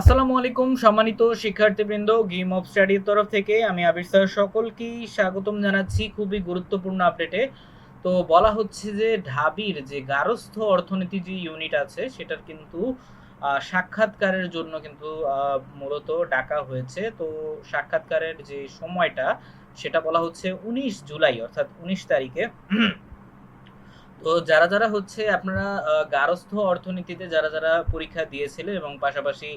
আসসালামু আলাইকুম, সম্মানিত শিক্ষার্থীবৃন্দ গেম অফ স্টাডির তরফ থেকে আমি আবির স্যার সকলকেই স্বাগতম জানাচ্ছি খুবই গুরুত্বপূর্ণ আপডেটে। তো বলা হচ্ছে যে ঢাবির যে গারস্থ অর্থনীতি যে ইউনিট আছে, সেটার কিন্তু সাক্ষাৎকারের জন্য কিন্তু মূলত ডাকা হয়েছে। তো সাক্ষাৎকারের যে সময়টা, সেটা বলা হচ্ছে উনিশ জুলাই, অর্থাৎ উনিশ তারিখে। তো যারা যারা হচ্ছে আপনারা গারস্থ অর্থনীতিতে যারা যারা পরীক্ষা দিয়েছিলেন এবং পাশাপাশি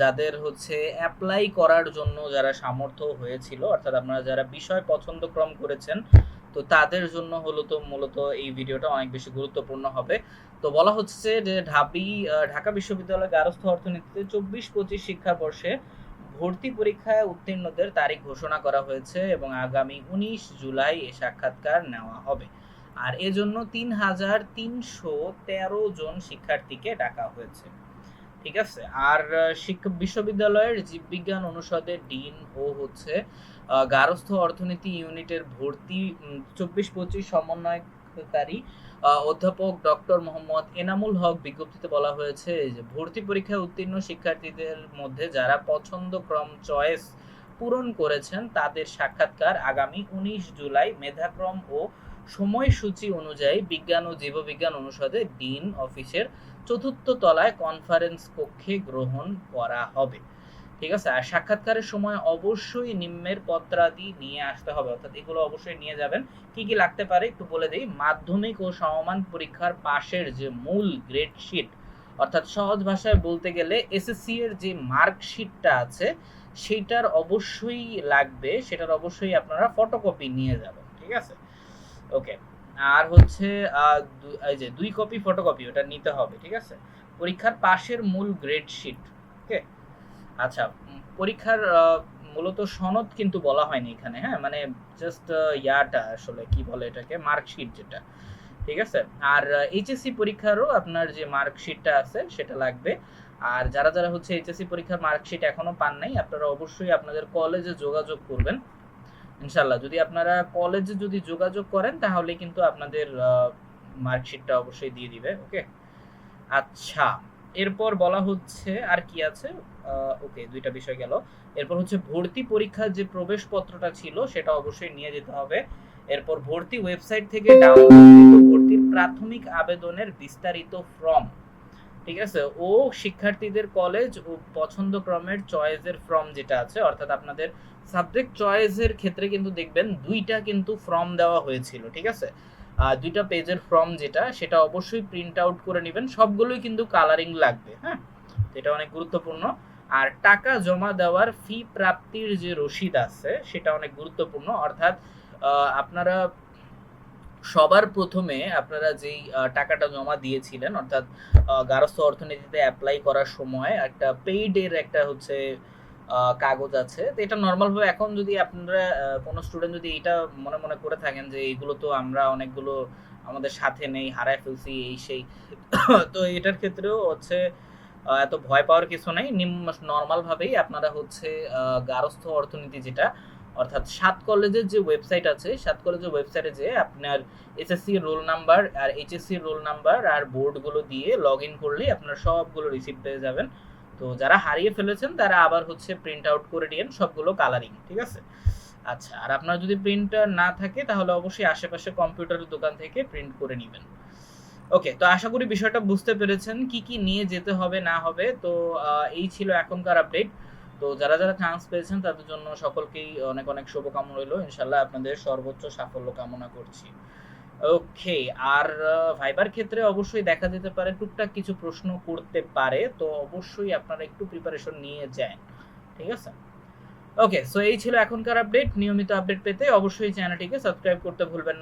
যাদের হচ্ছে অ্যাপ্লাই করার জন্য যারা সামর্থ্য হয়েছিল, অর্থাৎ আপনারা যারা বিষয় পছন্দক্রম করেছেন, তো তাদের জন্য হলো তো মূলত এই ভিডিওটা অনেক বেশি গুরুত্বপূর্ণ হবে। তো বলা হচ্ছে যে ঢাবি ঢাকা বিশ্ববিদ্যালয় গারস্থ অর্থনীতিতে চব্বিশ, পঁচিশ শিক্ষাবর্ষে ভর্তি পরীক্ষায় উত্তীর্ণদের তারিখ ঘোষণা করা হয়েছে এবং আগামী উনিশ জুলাই এ সাক্ষাৎকার নেওয়া হবে। আর এজন্য তিন হাজার তিনশো তেরো জন শিক্ষার্থীকে ডাকা হয়েছে। ঠিক আছে? আর শিক্ষা বিশ্ববিদ্যালয়ের জীববিজ্ঞান অনুষদের ডিন ও হচ্ছে আহ, গার্হস্থ অর্থনীতি ইউনিটের ভর্তি চব্বিশ পঁচিশ সমন্বয়কারী অধ্যাপক ডক্টর মোহাম্মদ এনামুল হক বিজ্ঞপ্তিতে বলা হয়েছে যে ভর্তি পরীক্ষায় উত্তীর্ণ শিক্ষার্থীদের মধ্যে যারা পছন্দ ক্রম চয়েস পূরণ করেছেন তাদের সাক্ষাৎকার আগামী উনিশ জুলাই মেধাক্রম ও সময়সূচি অনুযায়ী বিজ্ঞান ও জীববিজ্ঞান অনুষদে ডিন অফিসের চতুর্থ তলায় কনফারেন্স কক্ষে গ্রহণ করা হবে। ঠিক আছে? আর সাক্ষাৎকারের সময় অবশ্যই নিম্নের পত্রাদি নিয়ে আসতে হবে। অর্থাৎ এগুলো অবশ্যই নিয়ে যাবেন। কি কি লাগতে পারে একটু বলে দিই। মাধ্যমিক ও সমমান পরীক্ষার পাশের যে মূল গ্রেড শিট, অর্থাৎ সহজ ভাষায় বলতে গেলে এসএসসি এর যে মার্কশিটটা আছে সেটার অবশ্যই লাগবে। সেটার অবশ্যই আপনারা ফটোকপি নিয়ে যাবেন। ঠিক আছে? ওকে আর হচ্ছে এই যে দুই কপি ফটোকপি ওটা নিতে হবে, ঠিক আছে? পরীক্ষার পাশের মূল গ্রেড শিট ওকে আচ্ছা পরীক্ষার মূলত সনদ কিন্তু বলা হয়নি এখানে হ্যাঁ? মানে জাস্ট ইয়াটা আসলে, কি বলে এটাকে? মার্কশিট যেটা, ঠিক আছে? আর এইচএসসি পরীক্ষারও আপনার যে মার্কশিটটা আছে, সেটা লাগবে। আর যারা যারা হচ্ছে এইচএসসি পরীক্ষার মার্কশিট এখনও পান নাই, আপনারা অবশ্যই আপনাদের কলেজে যোগাযোগ করবেন। ইনশাল্লাহ যদি আপনারা কলেজে যদি যোগাযোগ করেন, তাহলে কিন্তু আপনাদের মার্কশিটটা অবশ্যই দিয়ে দিবে ওকে আচ্ছা এরপর বলা হচ্ছে আর কি আছে? ওকে দুইটা বিষয় গেল। এরপর হচ্ছে ভর্তি পরীক্ষার যে প্রবেশপত্রটা ছিল, সেটা অবশ্যই নিয়ে যেতে হবে। এরপর ভর্তি ওয়েবসাইট থেকে ডাউনলোড ভর্তির প্রাথমিক আবেদনের বিস্তারিত ফর্ম ঠিক আছে? ও শিক্ষার্থীদের কলেজ ও পছন্দ ক্রমের চয়েসের ফর্ম যেটা আছে, অর্থাৎ আপনাদের সাবজেক্ট চয়েসের ক্ষেত্রে কিন্তু দেখবেন দুইটা কিন্তু ফর্ম দেওয়া হয়েছিল, ঠিক আছে? দুইটা পেজের ফর্ম যেটা, সেটা অবশ্যই প্রিন্ট আউট করে নেবেন। সবগুলোই কিন্তু কালারিং লাগবে হ্যাঁ? এটা অনেক গুরুত্বপূর্ণ। আর টাকা জমা দেওয়ার ফি প্রাপ্তির যে রসিদ আছে, সেটা অনেক গুরুত্বপূর্ণ। অর্থাৎ আপনারা সবার প্রথমে আপনারা যেই টাকাটা জমা দিয়েছিলেন অর্থাৎ আহ, গার্হস্থ্য অর্থনীতিতে অ্যাপ্লাই করার সময় একটা পেইড এর একটা হচ্ছে কাগজ আছে। তো এটা নর্মাল ভাবে এখন যদি আপনারা কোনো স্টুডেন্ট যদি এটা মনে মনে করে থাকেন যে এইগুলো তো আমরা অনেকগুলো আমাদের সাথে নেই হারায় ফেলছি এই সেই তো এটার ক্ষেত্রেও হচ্ছে এত ভয় পাওয়ার কিছু নেই। নর্মাল ভাবেই আপনারা হচ্ছে আহ, গার্হস্থ্য অর্থনীতি যেটা অর্থাৎ সাত কলেজের যে ওয়েবসাইট আছে, সাত কলেজের ওয়েবসাইটে যে আপনার এসএসসি রোল নাম্বার আর এইচএসসি রোল নাম্বার আর বোর্ডগুলো দিয়ে লগ ইন করলেই আপনারা সবগুলো রিসিভ পেয়ে যাবেন। তো যারা হারিয়ে ফেলেছেন, তারা আবার হচ্ছে প্রিন্ট আউট করে নিন সবগুলো কালারিং ঠিক আছে? আচ্ছা আর আপনার যদি প্রিন্টার না থাকে, তাহলে অবশ্যই আশেপাশে কম্পিউটারের দোকান থেকে প্রিন্ট করে নেবেন। ওকে তো আশা করি বিষয়টা বুঝতে পেরেছেন, কি কি নিয়ে যেতে হবে, না হবে, তো এই ছিল এখনকার আপডেট তো যারা যারা চান্স পেয়েছেন, তাদের জন্য সকলকেই অনেক অনেক শুভকামনা রইল। ইনশাল্লাহ আপনাদের সর্বোচ্চ সাফল্য কামনা করছি। ওকে, আর ভাইবার ক্ষেত্রে অবশ্যই দেখা যেতে পারে, টুকটাক কিছু প্রশ্ন করতে পারে, তো অবশ্যই আপনারা একটু প্রিপারেশন নিয়ে যান। ঠিক আছে? ওকে সো এই ছিল এখনকার আপডেট নিয়মিত আপডেট পেতে অবশ্যই চ্যানেলটিকে সাবস্ক্রাইব করতে ভুলবেন না।